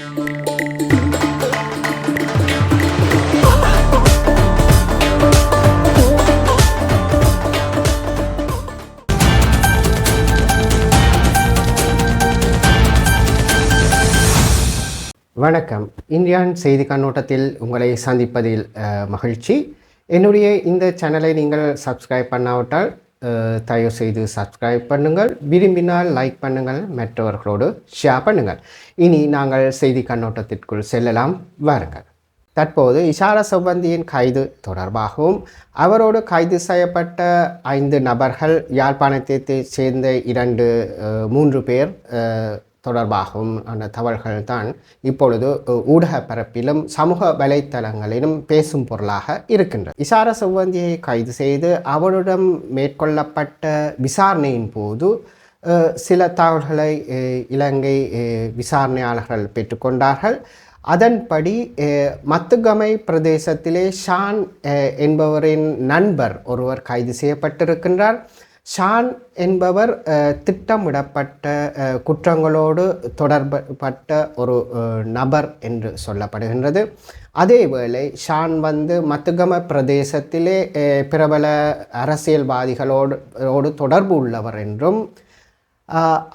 வணக்கம். இந்தியான் செய்தி கண்ணோட்டத்தில் உங்களை சந்திப்பதில் மகிழ்ச்சி. என்னுடைய இந்த சேனலை நீங்கள் சப்ஸ்கிரைப் பண்ணாவிட்டால் தயவு செய்து சப்ஸ்கிரைப் பண்ணுங்கள். விரும்பினால் லைக் பண்ணுங்கள். மற்றவர்களோடு ஷேர் பண்ணுங்கள். இனி நாங்கள் செய்தி கண்ணோட்டத்திற்குள் செல்லலாம். வாருங்கள். தற்போது இஷாரா செவ்வந்தியின் கைது தொடர்பாகவும் அவரோடு கைது செய்யப்பட்ட ஐந்து நபர்கள் யாழ்ப்பாணத்தை சேர்ந்த இரண்டு மூன்று பேர் தொடர்பாகவும் அந்த தவறுகள் தான் இப்பொழுது ஊடக பரப்பிலும் சமூக வலைத்தளங்களிலும் பேசும் பொருளாக இருக்கின்றது. இசார செவ்வந்தியை கைது செய்து அவரிடம் மேற்கொள்ளப்பட்ட விசாரணையின் போது சில தகவல்களை இலங்கை விசாரணையாளர்கள் பெற்றுக்கொண்டார்கள். அதன்படி மத்துகமை பிரதேசத்திலே ஷான் என்பவரின் நண்பர் ஒருவர் கைது செய்யப்பட்டிருக்கின்றார். ஷான் என்பவர் திட்டமிடப்பட்ட குற்றங்களோடு தொடர்பட்ட ஒரு நபர் என்று சொல்லப்படுகின்றது. அதேவேளை ஷான் வந்து மத்துகம பிரதேசத்திலே பிரபல அரசியல்வாதிகளோடு ஓடு தொடர்பு உள்ளவர் என்றும்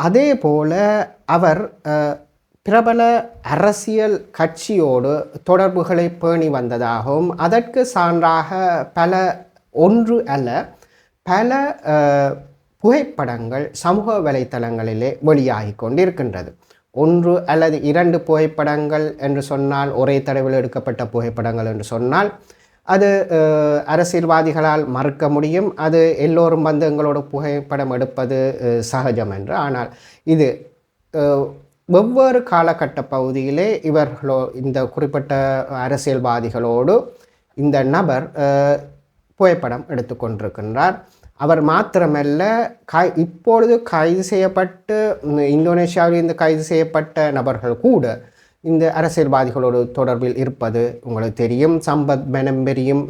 அதே போல அவர் பிரபல அரசியல் கட்சியோடு தொடர்புகளை பேணி வந்ததாகவும் அதற்கு சான்றாக பல ஒன்று அல்ல பல புகைப்படங்கள் சமூக வலைத்தளங்களிலே வெளியாகி கொண்டிருக்கின்றது ஒன்று அல்லது இரண்டு புகைப்படங்கள் என்று சொன்னால் ஒரே தடவில் எடுக்கப்பட்ட புகைப்படங்கள் என்று சொன்னால் அது அரசியல்வாதிகளால் மறுக்க முடியும். அது எல்லோரும் வந்து எங்களோட புகைப்படம் எடுப்பது சகஜம் என்று. ஆனால் இது வெவ்வேறு காலகட்ட பகுதியிலே இவர்களோ இந்த குறிப்பிட்ட அரசியல்வாதிகளோடு இந்த நபர் புகைப்படம் எடுத்துக்கொண்டிருக்கின்றார். அவர் மாத்திரமல்ல கை இப்பொழுது கைது செய்யப்பட்டு ம், இந்தோனேஷியாவில் இந்த கைது செய்யப்பட்ட நபர்கள் கூட இந்த அரசியல்வாதிகளோடு தொடர்பில் இருப்பது உங்களுக்கு தெரியும். சம்பத் பெனம்பெரியும்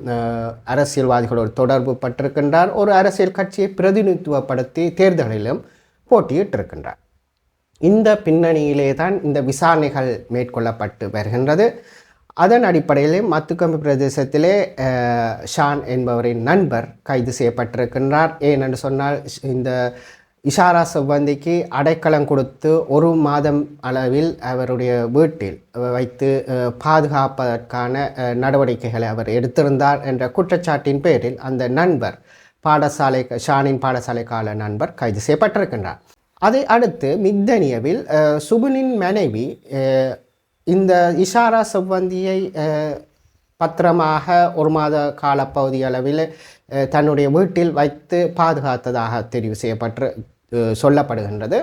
அரசியல்வாதிகளோடு தொடர்பு பட்டிருக்கின்றார். ஒரு அரசியல் கட்சியை பிரதிநிதித்துவப்படுத்தி தேர்தலிலும் போட்டியிட்டிருக்கின்றார். இந்த பின்னணியிலே தான் இந்த விசாரணைகள் மேற்கொள்ளப்பட்டு வருகின்றது. அதன் அடிப்படையிலே மத்துக்கம்பி பிரதேசத்திலே ஷான் என்பவரின் நண்பர் கைது செய்யப்பட்டிருக்கின்றார். ஏனென்று சொன்னால் இந்த இஷாரா செவ்வந்திக்கு அடைக்கலம் கொடுத்து ஒரு மாதம் அளவில் அவருடைய வீட்டில் வைத்து பாதுகாப்பதற்கான நடவடிக்கைகளை அவர் எடுத்திருந்தார் என்ற குற்றச்சாட்டின் பேரில் அந்த நண்பர் பாடசாலை ஷானின் பாடசாலை கால நண்பர் கைது செய்யப்பட்டிருக்கின்றார். அதை அடுத்து மித்தனியவில் சுகுனின் மனைவி இந்த இஷாரா செவ்வந்தியை பத்திரமாக ஒரு மாத காலப்பகுதி அளவில் தன்னுடைய வீட்டில் வைத்து பாதுகாத்ததாக தெரிவு செய்யப்பட்டு சொல்லப்படுகின்றது.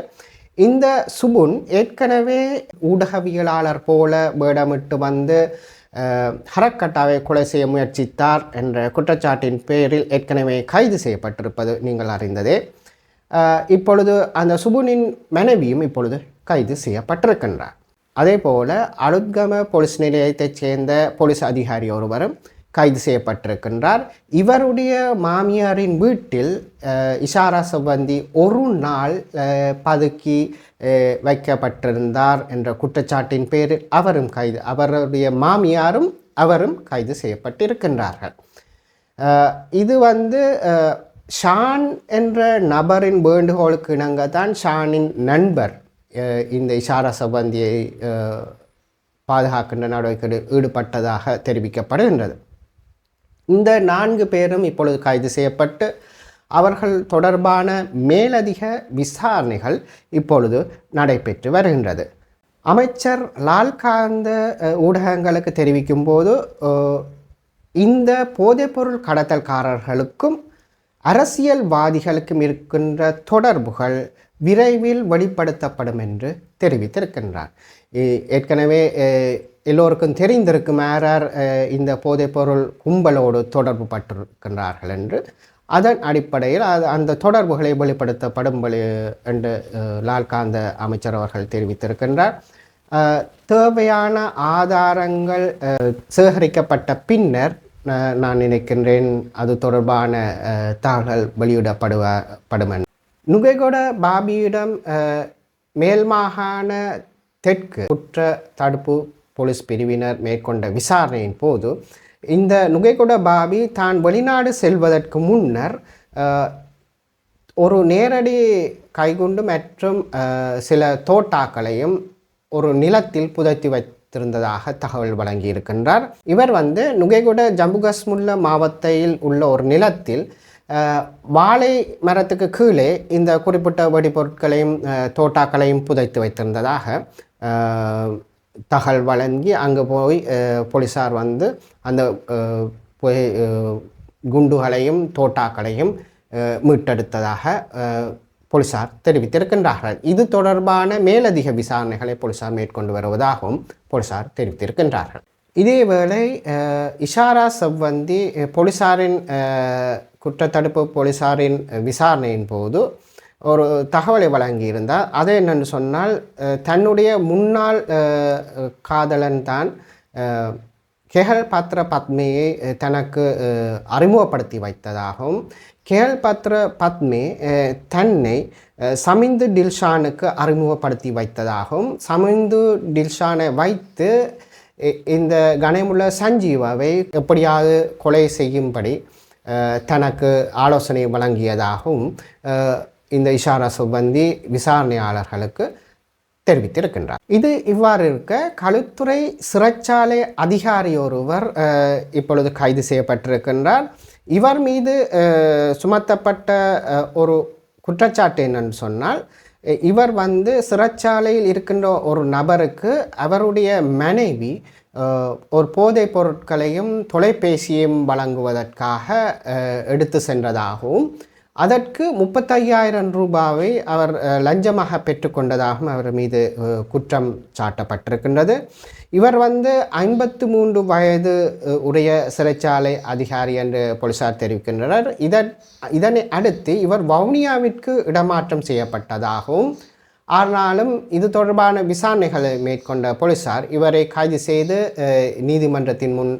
இந்த சுபுன் ஏற்கனவே ஊடகவியலாளர் போல வேடமிட்டு வந்து ஹரக்கட்டாவை கொலை செய்ய முயற்சித்தார் என்ற குற்றச்சாட்டின் பேரில் ஏற்கனவே கைது செய்யப்பட்டிருப்பது நீங்கள் அறிந்ததே. இப்பொழுது அந்த சுபுனின் மனைவியும் இப்பொழுது கைது செய்யப்பட்டிருக்கின்றார். அதே போல் அலுத்கம போலீஸ் நிலையத்தைச் சேர்ந்த போலீஸ் அதிகாரி ஒருவரும் கைது செய்யப்பட்டிருக்கின்றார். இவருடைய மாமியாரின் வீட்டில் இஷாரா சம்பந்தி ஒரு நாள் பதுக்கி வைக்கப்பட்டிருந்தார் என்ற குற்றச்சாட்டின் பேரில் அவரும் கைது அவருடைய மாமியாரும் அவரும் கைது செய்யப்பட்டிருக்கின்றார்கள். இது வந்து ஷான் என்ற நபரின் வேண்டுகோளுக்கு இணங்க தான் ஷானின் நண்பர் இந்த இஷாரா சபந்தியை பாதுகாக்கின்ற நடவடிக்கையில் ஈடுபட்டதாக தெரிவிக்கப்படுகின்றது. இந்த நான்கு பேரும் இப்பொழுது கைது செய்யப்பட்டு அவர்கள் தொடர்பான மேலதிக விசாரணைகள் இப்பொழுது நடைபெற்று வருகின்றது. அமைச்சர் லால்காந்த ஊடகங்களுக்கு தெரிவிக்கும் போது இந்த போதைப்பொருள் கடத்தல்காரர்களுக்கும் அரசியல்வாதிகளுக்கும் இருக்கின்ற தொடர்புகள் விரைவில் வெளிப்படுத்தப்படும் என்று தெரிவித்திருக்கின்றார் ஏற்கனவே எல்லோருக்கும் தெரிந்திருக்கும் யாரார் இந்த போதைப்பொருள் கும்பலோடு தொடர்பு பட்டிருக்கின்றார்கள் என்று. அதன் அடிப்படையில் அது அந்த தொடர்புகளை வெளிப்படுத்தப்படும் என்று லால்காந்த அமைச்சர் அவர்கள் தெரிவித்திருக்கின்றார். தேவையான ஆதாரங்கள் சேகரிக்கப்பட்ட பின்னர் நான் நினைக்கின்றேன் அது தொடர்பான தகவல் வெளியிடப்படுவ படும் நுகைகொட பாபியிடம் மேல்மாகாண மேல் மாகாண தெற்கு குற்ற தடுப்பு போலீஸ் பிரிவினர் மேற்கொண்ட விசாரணையின் போது இந்த நுகைகுட பாபி தான் வெளிநாடு செல்வதற்கு முன்னர் ஒரு நேரடி கைகுண்டு மற்றும் சில தோட்டாக்களையும் ஒரு நிலத்தில் புதைத்து வைத்திருந்ததாக தகவல் வழங்கியிருக்கின்றார் இவர் வந்து நுகைகுட ஜம்பு காஷ்மீர்ல மாவட்டத்தில் உள்ள ஒரு நிலத்தில் வாழை மரத்துக்கு கீழே இந்த குறிப்பிட்ட வெடிப்பொருட்களையும் தோட்டாக்களையும் புதைத்து வைத்திருந்ததாக தகவல் வழங்கி அங்கே போய் போலீஸார் வந்து அந்த போய் குண்டுகளையும் தோட்டாக்களையும் மீட்டெடுத்ததாக போலீசார் தெரிவித்திருக்கின்றார்கள். இது தொடர்பான மேலதிக விசாரணைகளை போலீசார் மேற்கொண்டு வருவதாகவும் போலீசார் தெரிவித்திருக்கின்றார்கள். இதேவேளை இஷாரா சவ்வந்தி போலீசாரின் குற்றத்தடுப்பு போலீசாரின் விசாரணையின் போது ஒரு தகவலை வழங்கியிருந்தார். அது என்னென்னு சொன்னால் தன்னுடைய முன்னாள் காதலன் தான் கேஹல் பாத்திர பத்ர பத்மியை தனக்கு அறிமுகப்படுத்தி வைத்ததாகவும் கேஹல் பாத்திர பத்மி தன்னை சமிந்து டில்ஷானுக்கு அறிமுகப்படுத்தி வைத்ததாகவும் சமிந்து டில்ஷானை வைத்து இந்த கணமுள்ள சஞ்சீவாவை எப்படியாவது கொலை செய்யும்படி தனக்கு ஆலோசனை வழங்கியதாகவும் இந்த இஷாரா சுபந்தி விசாரணையாளர்களுக்கு தெரிவித்திருக்கின்றார். இது இவ்வாறு இருக்க களுத்துறை சிறைச்சாலை அதிகாரி ஒருவர் இப்பொழுது கைது செய்யப்பட்டிருக்கின்றார். இவர் மீது சுமத்தப்பட்ட ஒரு குற்றச்சாட்டு என்னன்னு சொன்னால் இவர் வந்து சிறைச்சாலையில் இருக்கின்ற ஒரு நபருக்கு அவருடைய மனைவி ஒரு போதைப் பொருட்களையும் தொலைபேசியையும் வழங்குவதற்காக எடுத்து சென்றதாகவும் அதற்கு முப்பத்தையாயிரம் ரூபாவை அவர் லஞ்சமாக பெற்றுக்கொண்டதாகவும் அவர் மீது குற்றம் சாட்டப்பட்டிருக்கின்றது. இவர் வந்து ஐம்பத்து மூன்று வயது உடைய சிறைச்சாலை அதிகாரி என்று போலீசார் தெரிவிக்கின்றனர். இதன் இதனை அடுத்து இவர் வவுனியாவிற்கு இடமாற்றம் செய்யப்பட்டதாகவும் ஆனாலும் இது தொடர்பான விசாரணைகளை மேற்கொண்ட போலீசார் இவரை கைது செய்து நீதிமன்றத்தின் முன்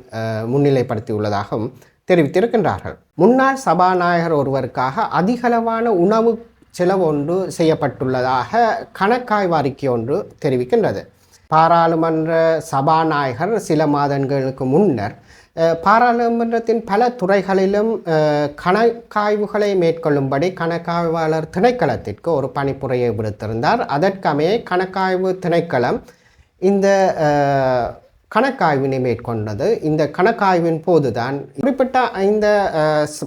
முன்னிலைப்படுத்தியுள்ளதாகவும் தெரிவித்திருக்கின்றார்கள். முன்னாள் சபாநாயகர் ஒருவருக்காக அதிகளவான உணவு செலவு ஒன்று செய்யப்பட்டுள்ளதாக கணக்காய்வு அறிக்கை ஒன்று தெரிவிக்கின்றது. பாராளுமன்ற சபாநாயகர் சில மாதங்களுக்கு முன்னர் பாராளுமன்றத்தின் பல துறைகளிலும் கணக்காய்வுகளை மேற்கொள்ளும்படி கணக்காய்வாளர் திணைக்களத்திற்கு ஒரு பணிப்புரையை விடுத்திருந்தார். அதற்கமைய கணக்காய்வு திணைக்களம் இந்த கணக்காய்வினை மேற்கொண்டது. இந்த கணக்காய்வின் போதுதான் குறிப்பிட்ட இந்த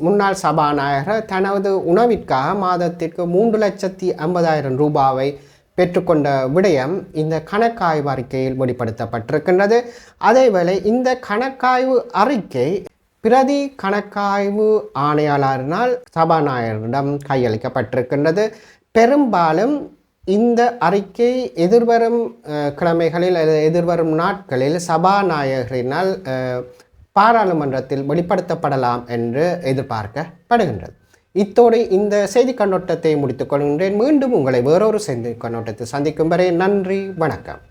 முன்னாள் சபாநாயகர் தனது உணவிற்காக மாதத்திற்கு மூன்று லட்சத்தி ஐம்பதாயிரம் ரூபாவை பெற்றுக்கொண்ட விடயம் இந்த கணக்காய்வு அறிக்கையில் வெளிப்படுத்தப்பட்டிருக்கின்றது. அதேவேளை இந்த கணக்காய்வு அறிக்கை பிரதி கணக்காய்வு ஆணையாளரினால் சபாநாயகரிடம் கையளிக்கப்பட்டிருக்கின்றது. பெரும்பாலும் இந்த அறிக்கை எதிர்வரும் கிழமைகளில் அல்லது எதிர்வரும் நாட்களில் சபாநாயகரினால் பாராளுமன்றத்தில் வெளிப்படுத்தப்படலாம் என்று எதிர்பார்க்கப்படுகின்றது. இத்தோடு இந்த செய்தி கண்ணோட்டத்தை முடித்துக் கொள்கின்றேன். மீண்டும் உங்களை வேறொரு செய்தி கண்ணோட்டத்தை சந்திக்கும் வரை நன்றி வணக்கம்.